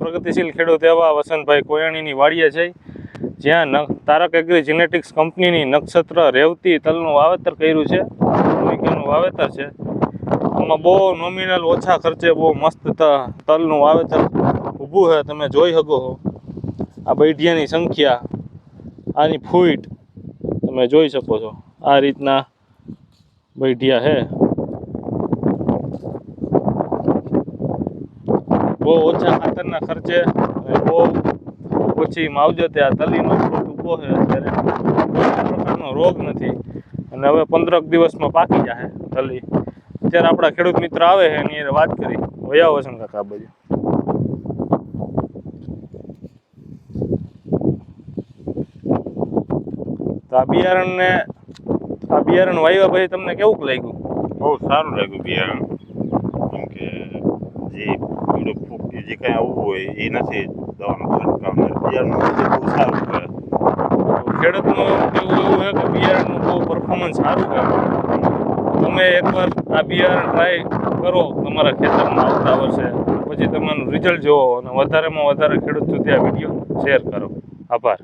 પ્રગતિશીલ ખેડૂત એવા વસંતભાઈ કોયાણીની વાડીએ છે જ્યાં તારક એગ્રી જેનેટિક્સ કંપનીની નક્ષત્ર રેવતી તલનું વાવેતર કર્યું છે વીઘાનું વાવેતર છે. આમાં બહુ નોમિનલ ઓછા ખર્ચે બહુ મસ્ત તલનું વાવેતર ઊભું છે તમે જોઈ શકો છો. આ બૈઢિયાની સંખ્યા, આની ફૂટ તમે જોઈ શકો છો. આ રીતના બૈઢિયા છે બહુ ઓછા ખાતરના ખર્ચે બહુ ઓછી માવજતે આ તલીનો ફ્રૂટ ઊભો છે અત્યારે. પ્રકારનો રોગ નથી. અને હવે પંદરક દિવસમાં પાકી જશે તલી. અત્યારે આપણા ખેડૂત મિત્ર આવે છે, એની વાત કરી. વયા વસંત કાકા બાજુ. તો આ બિયારણને, આ બિયારણ વાવ્યા પછી તમને કેવું લાગ્યું? બહુ સારું લાગ્યું બિયારણ. કેમ કે જે ફૂગ કે જે કાંઈ આવવું હોય એ નથી દવાનું છંટકાવ બિયારણનું બહુ સારું છે. ખેડૂતનું કેવું એવું છે કે બિયારણનું બહુ પરફોર્મન્સ સારું છે? તમે એકવાર આ બિયારણ ટ્રાય કરો તમારા ખેતરમાં આવતા વર્ષે. પછી તમારું રિઝલ્ટ જુઓ અને વધારેમાં વધારે ખેડૂત સુધી આ વીડિયો શેર કરો. આભાર.